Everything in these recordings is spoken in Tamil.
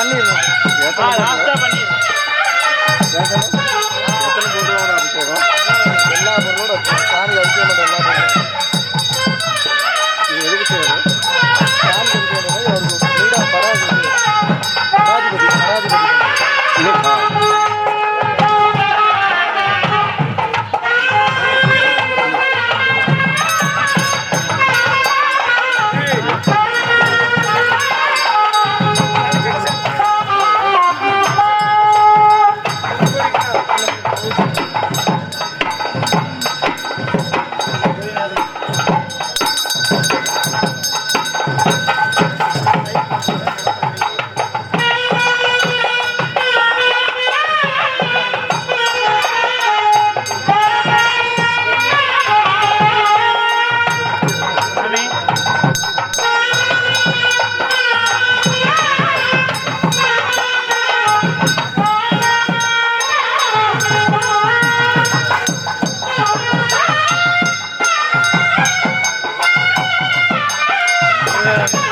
பண்ணிடலாம் லாஸ்ட்டாக பண்ணிடலாம் Yeah.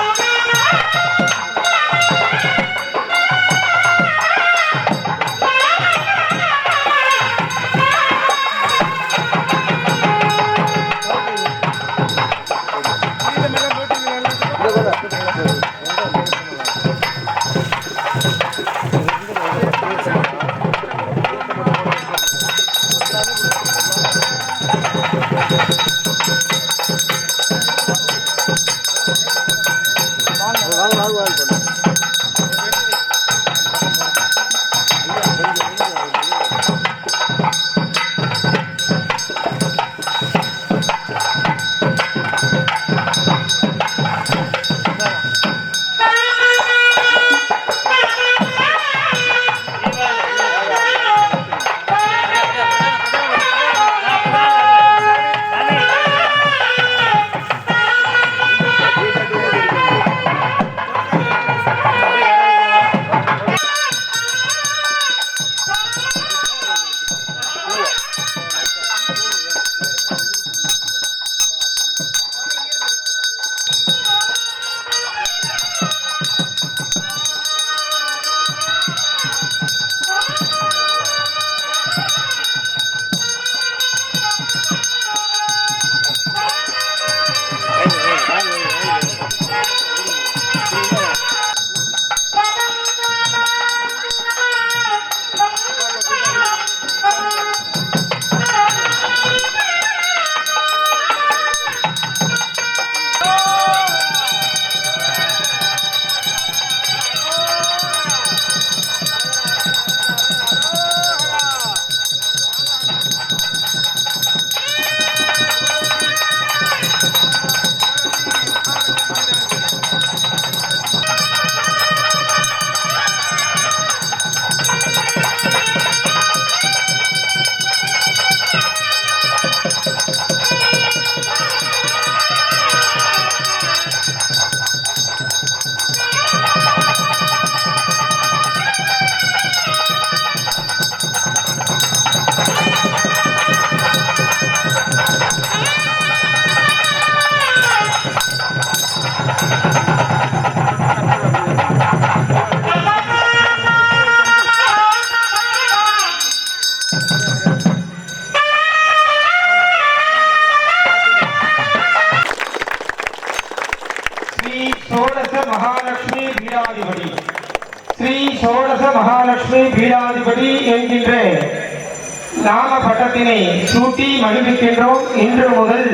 பட்டத்தினை சூட்டி மகிழ்விக்கின்றோம். இன்று முதல்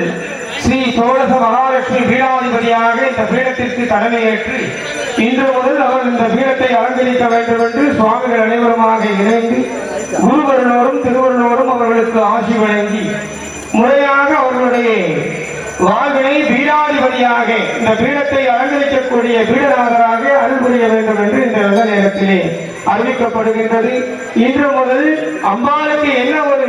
ஸ்ரீ சோழக மகாலட்சுமி பீடாதிபதியாக இந்த பீடத்திற்கு தலைமையேற்று இன்று முதல் அவர் இந்த பீடத்தை அலங்கரிக்க வேண்டும் என்று சுவாமிகள் அனைவருமாக இணைந்து குருவருளோரும் திருவருளோரும் அவர்களுக்கு ஆசி வழங்கி முறையாக அவர்களுடைய வாழ்வினை பீடாதிபதியாக இந்த பீடத்தை அலங்கரிக்கக்கூடிய பீடநாதராக அருள் வேண்டும் என்று இந்த நல்ல நேரத்திலே அறிவிக்கப்படுகின்றது. இன்று முதல் அம்பாளுக்கு என்ன ஒரு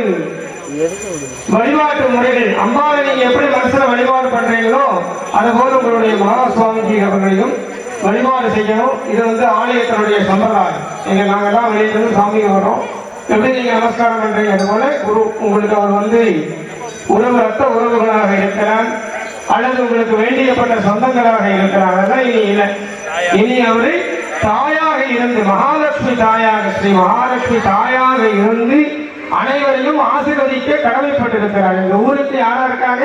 வழிபாட்டு முறைகள் அம்பாவை நீங்க எப்படி மனசுல வழிபாடு பண்றீங்களோ அது போல உங்களுடைய மகாசுவாமிஜி அவர்களையும் வழிபாடு செய்யணும். இது வந்து ஆலயத்தினுடைய சம்பிரதாயம். எங்க நாங்க தான் வெளியிலிருந்து சாமிக்கு வரோம் எப்படி நீங்க நமஸ்காரம் பண்றீங்க? அது போல குரு உங்களுக்கு அவர் வந்து உறவு ரத்த உறவுகளாக இருக்கிறார். அல்லது உங்களுக்கு வேண்டியப்பட்ட சொந்தங்களாக இருக்கிறார். அதெல்லாம் இனி இல்லை. இனி அவரு தாயாக இருந்து மகாலட்சுமி தாயாக ஸ்ரீ மகாலட்சுமி தாயாக இருந்து அனைவரையும் ஆசீர்வதிக்க கடமைப்பட்டிருக்கிறார் இந்த ஊருக்கு யாரா இருக்காங்க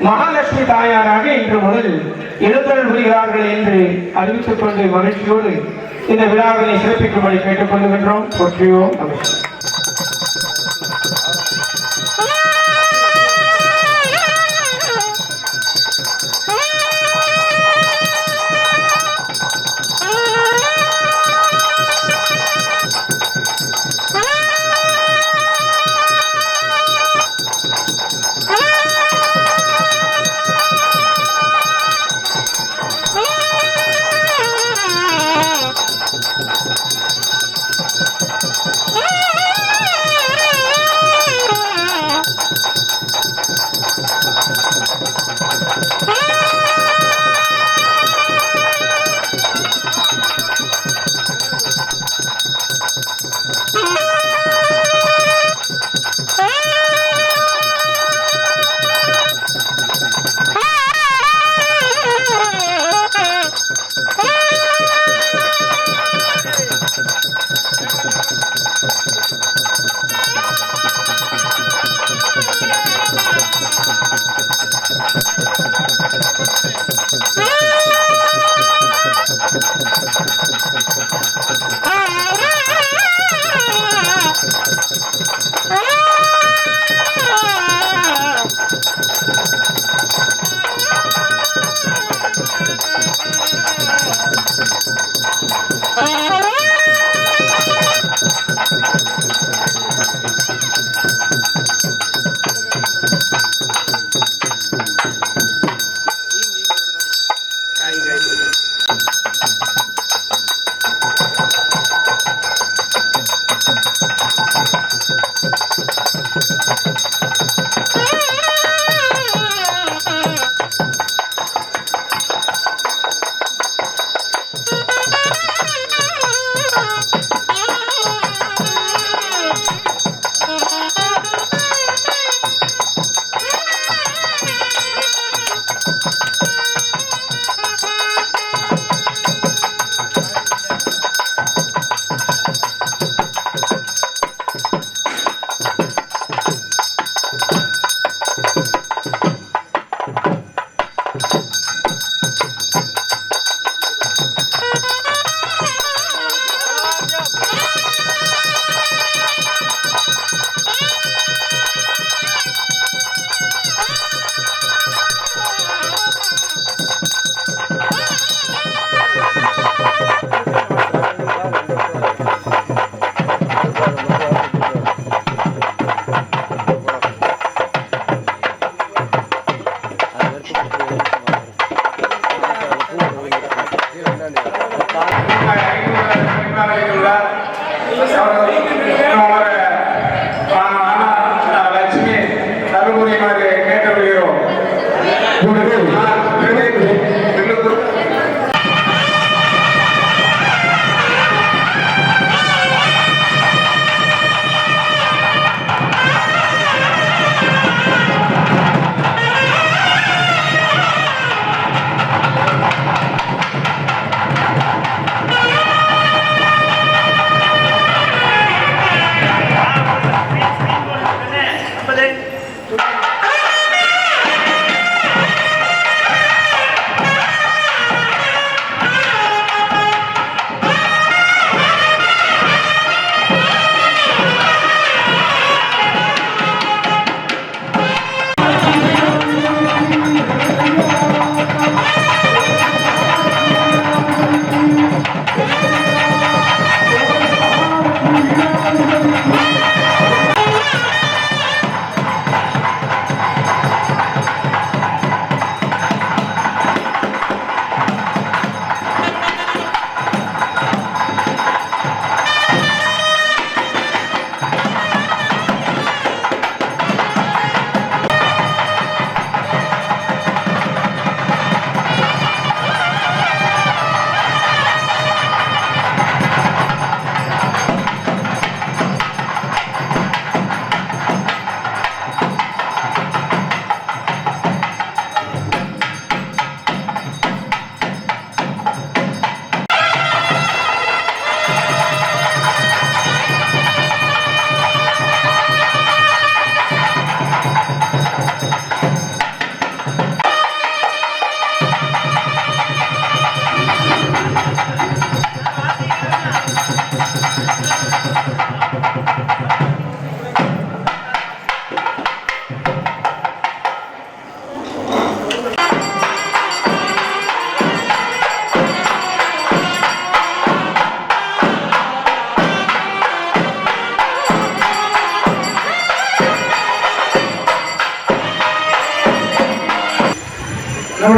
மகாலட்சுமி தாயாராக இன்று முதல் எழுத்தல் புரிகிறார்கள் என்று அறிவித்துக் கொண்டு மகிழ்ச்சியோடு இந்த விழாவினை சிறப்பிக்கும்படி கேட்டுக்கொள்கின்றோம். போற்றியோம் நமஸ்காரம்.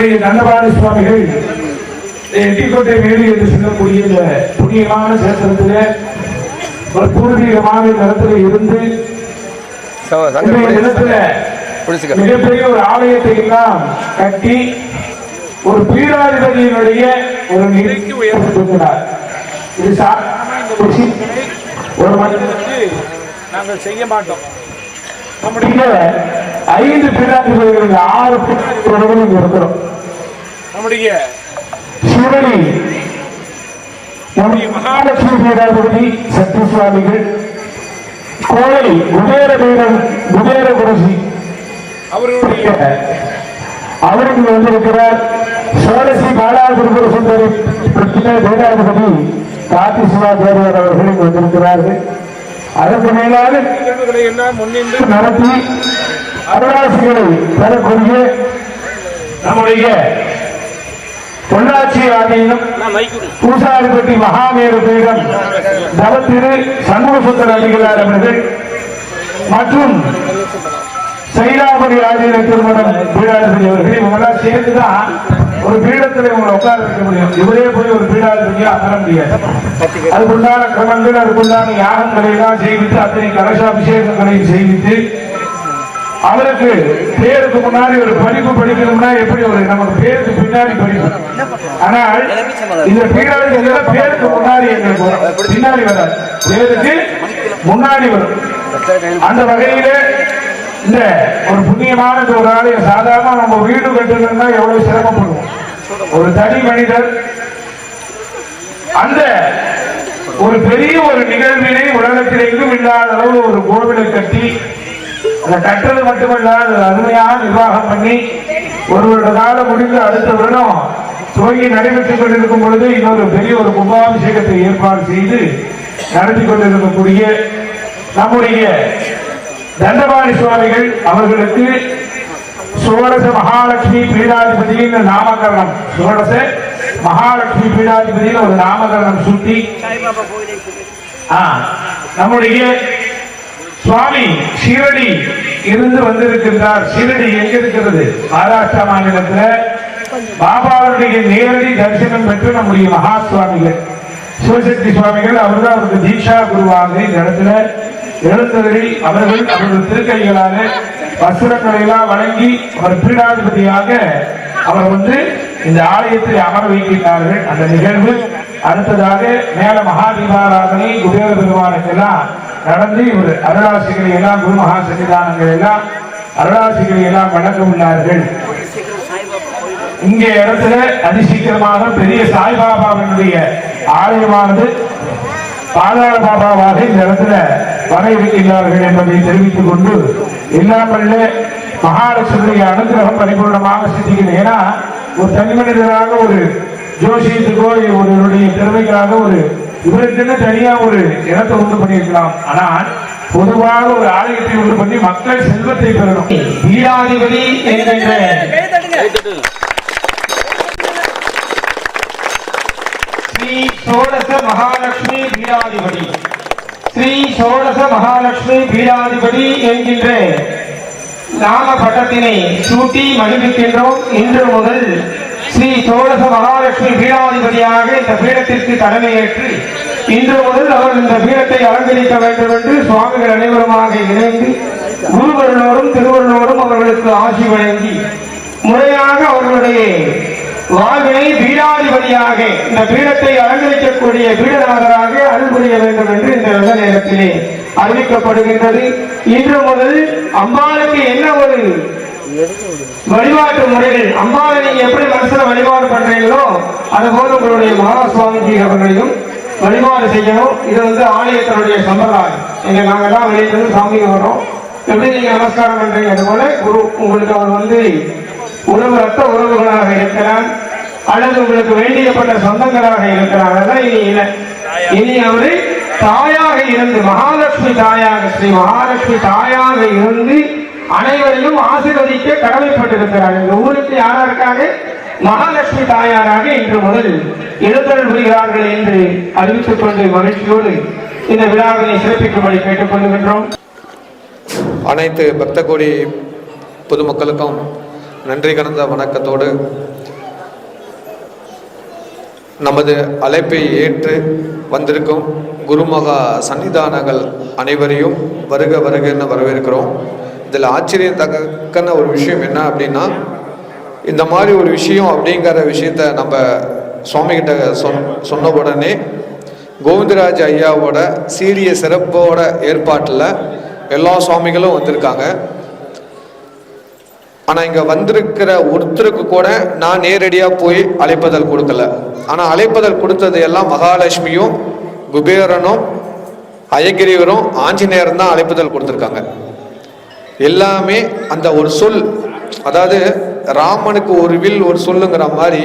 நம்முடைய தண்டபாணி சுவாமிகள் எட்டிக்கோட்டை மேடு என்று சொல்லக்கூடிய இந்த புண்ணியமான சேத்திரத்திலே ஒரு பூர்வீகமான நிலத்தில் இருந்து மிகப்பெரிய ஒரு ஆலயத்தை எல்லாம் கட்டி ஒரு பீடாதிபதியினுடைய ஒரு நிலைக்கு உயர்த்திருக்கிறார் இது விஷயங்களை ஒரு மனிதனுக்கு நாங்கள் செய்ய மாட்டோம். நம்முடைய ஐந்து பீடாதிபதிகள் ஆறு பீடாதிபதிகள் இங்க இருக்கிறோம். நம்முடைய சிவனி நம்முடைய மகாலட்சுமி பீடாதிபதி சத்ய சுவாமிகள் கோவை குபேர பீடம் குபேர குரசி. அவர்களுடைய அவருக்கு வந்திருக்கிறார். சோழசி பாலாபுர சுந்தரி பிரச்சனை பீடாதிபதி காத்தி சிவாச்சாரியார் அவர்கள் இங்கு வந்திருக்கிறார்கள். அதற்கு மேலாக நடத்தி அருளாசிகளை பெறக்கூடிய நம்முடைய பொள்ளாச்சி ஆதீனம் பூசாரிப்பட்டி மகாமேரு பீடம் தவத்திரு சண்முகசுந்தர அடிகளார் அவர்கள் மற்றும் சைலாபுரி ஆதீன திருமணம் பீடாதிபதி அவர்கள். இவங்கெல்லாம் சேர்ந்துதான் ஒரு பீடத்தில் இவங்களை உட்கார வைக்க முடியும். இவரே போய் ஒரு பீடாதிபதியா அமர முடியாது. அதுக்குண்டான கிரமங்கள் அதுக்குண்டான யாகங்களை எல்லாம் செய்வித்து அத்தனை கலசாபிஷேகங்களையும் செய்வித்து அவருக்கு பேருக்கு முன்னாடி ஒரு படிப்பு படிக்கணும்னா எப்படி ஒரு நமக்கு பேருக்கு பின்னாடி படிப்பு? ஆனால் இந்த பீடாதிபதி பேருக்கு முன்னாடி எங்களுக்கு வரும். பின்னாடி வராது. பேருக்கு முன்னாடி வரும். அந்த வகையில இந்த ஒரு புண்ணியமான ஒரு ஆலயம் சாதாரண நம்ம வீடு கட்டுறதுன்னா எவ்வளவு சிரமப்படுவோம் ஒரு தனி மனிதர் அந்த ஒரு பெரிய ஒரு நிகழ்வினை உலகத்தில் எங்கும் இல்லாத அளவு ஒரு கோவிலை கட்டி அந்த கட்டுறது மட்டுமல்லாது அருமையாக நிர்வாகம் பண்ணி ஒரு வருட காலம் முடிந்து அடுத்த வருடம் துவங்கி நடைபெற்றுக் கொண்டிருக்கும் பொழுது இன்னொரு பெரிய ஒரு கும்பாபிஷேகத்தை ஏற்பாடு செய்து நடத்தி கொண்டிருக்கக்கூடிய நம்முடைய தண்டபாணி சுவாமிகள் அவர்களுக்கு சுவரச மகாலட்சுமி பீடாதிபதியின் நாமகரணம். சுவரச மகாலட்சுமி பீடாதிபதியின் ஒரு நாமகரணம் சூட்டி. ஆ, நம்முடைய சுவாமி ஷீரடி இருந்து வந்திருக்கின்றார். ஷீரடி எங்க இருக்கிறது? மகாராஷ்டிரா மாநிலத்தில். பாபாவுடைய நேரடி தரிசனம் பெற்று நம்முடைய மகா சுவாமிகள் சிவசக்தி சுவாமிகள் அவர்தான் அவருக்கு தீட்சா குருவாக இந்த இடத்துல அவர்கள் அவர்கள் திருக்கைகளான வஸ்திரங்களை எல்லாம் வழங்கி அவர் பீடாதிபதியாக அவர் வந்து இந்த ஆலயத்தில் அமர வைக்கின்றார்கள். அந்த நிகழ்வு அடுத்ததாக மேல மகா தீபாராதனை குபேர பெருமானுக்கெல்லாம் நடந்து இவர் அருளாசிகளை எல்லாம் குரு மகா சன்னிதானங்கள் எல்லாம் அருளாசிகளை எல்லாம் வழங்க உள்ளார்கள். இங்கே இடத்துல அதிசீக்கிரமாக பெரிய சாய்பாபாவினுடைய ஆலயமானது பாதாள பாபாவாக இந்த இடத்துல வர இருக்கின்றார்கள் என்பதை தெரிவித்துக் கொண்டு இல்லாமல் மகாலட்சுமியுடைய அனுகிரகம் பரிபூர்ணமாக சித்திக்கிறது ஏன்னா ஒரு தனி மனிதராக ஒரு ஜோசியத்துக்கோ ஒரு திறமைக்காக ஒரு இவருக்குன்னு தனியா ஒரு இடத்தை உண்டு பண்ணியிருக்கலாம். ஆனால் பொதுவாக ஒரு ஆலயத்தை உண்டு பண்ணி மக்கள் செல்வத்தை பெறணும். பீடாதிபதி என்கின்ற ஸ்ரீ சோழச மகாலட்சுமி பீடாதிபதி ஸ்ரீ சோழச மகாலட்சுமி பீடாதிபதி என்கின்ற நாம பட்டத்தினை சூட்டி மகிழ்விக்கின்றோம். இன்று முதல் ஸ்ரீ சோழச மகாலட்சுமி பீடாதிபதியாக இந்த பீடத்திற்கு தலைமையேற்று இன்று முதல் அவர் இந்த பீடத்தை அலங்கரிக்க வேண்டும் என்று சுவாமிகள் அனைவருமாக இணைந்து குருவருளோரும் திருவருளோரும் அவர்களுக்கு ஆசி வழங்கி முறையாக அவர்களுடைய வாழ்வினை பீடாதிபதியாக இந்த பீடத்தை அலங்கரிக்கக்கூடிய பீடநாதராக அருள்புரிய வேண்டும் என்று இந்த நல்ல நேரத்திலே அறிவிக்கப்படுகின்றது. இன்று முதல் அம்பாளுக்கு என்ன ஒரு வழிபாட்டு முறைகள் அம்மாவை நீங்க எப்படி மனசுல வழிபாடு பண்றீங்களோ அது போல உங்களுடைய மகாசுவாமிஜி அவர்களையும் வழிபாடு செய்யணும். இது வந்து ஆலயத்தினுடைய சம்பிரதாயம். இங்க நாங்க எல்லாம் வெளியிட்டு சாமி வரோம் எப்படி நீங்க நமஸ்காரம் பண்றீங்க? அது போல குரு உங்களுக்கு அவர் வந்து உறவு ரத்த உறவுகளாக இருக்கிறார். அல்லது உங்களுக்கு வேண்டியப்பட்ட சொந்தங்களாக இருக்கிறார். அதெல்லாம் இனி இல்லை. இனி அவரு தாயாக இருந்து மகாலட்சுமி தாயாக ஸ்ரீ மகாலட்சுமி தாயாக இருந்து அனைவரையும் ஆசீர்வதிக்க கடமைப்பட்டிருக்கிறார். இந்த ஊருக்கு யாரா இருக்காங்க மகாலட்சுமி தாயாராக இன்று முதல் எழுத்தல் புரிகிறார்கள் என்று அறிவித்துக் கொண்டு மகிழ்ச்சியோடு இந்த விழாவினை சிறப்பிக்கும்படி கேட்டுக்கொள்கின்றோம் அனைத்து பக்த கோடி பொதுமக்களுக்கும் நன்றி கலந்த வணக்கத்தோடு நமது அழைப்பை ஏற்று வந்திருக்கும் குருமகா சன்னிதானங்கள் அனைவரையும் வருக வருக என வரவேற்கிறோம். இதில் ஆச்சரியத்தக்கன ஒரு விஷயம் என்ன அப்படின்னா இந்த மாதிரி ஒரு விஷயம் அப்படிங்கிற விஷயத்த நம்ம சுவாமிகிட்ட சொன் சொன்ன உடனே கோவிந்தராஜ் ஐயாவோட சீரிய சிறப்போட ஏற்பாட்டில் எல்லா சுவாமிகளும் வந்திருக்காங்க. ஆனால் இங்கே வந்திருக்கிற ஒருத்தருக்கு கூட நான் நேரடியாக போய் அழைப்பதல் கொடுக்கல. ஆனால் அழைப்பதல் கொடுத்தது எல்லாம் மகாலட்சுமியும் குபேரனும் அயகிரிவரும் ஆஞ்சநேயரும் தான் அழைப்புதல் கொடுத்துருக்காங்க. எல்லாமே அந்த ஒரு சொல் அதாவது ராமனுக்கு ஒரு வில் ஒரு சொல்லுங்கிற மாதிரி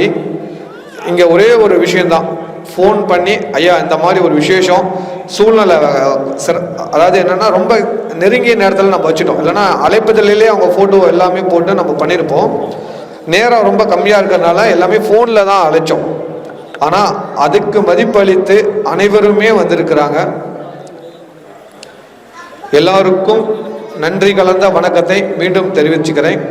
இங்கே ஒரே ஒரு விஷயந்தான் ஃபோன் பண்ணி ஐயா இந்த மாதிரி ஒரு விசேஷம் சூழ்நிலை சிற- அதாவது என்னென்னா ரொம்ப நெருங்கிய நேரத்தில் நம்ம வச்சுட்டோம். இல்லைன்னா அழைப்புதலிலே அவங்க ஃபோட்டோ எல்லாமே போட்டு நம்ம பண்ணியிருப்போம் நேரம் ரொம்ப கம்மியாக இருக்கிறதுனால எல்லாமே ஃபோனில் தான் அழைச்சோம். ஆனால் அதுக்கு மதிப்பளித்து அனைவருமே வந்திருக்கிறாங்க. எல்லாருக்கும் நன்றி கலந்த வணக்கத்தை மீண்டும் தெரிவிச்சுக்கிறேன்.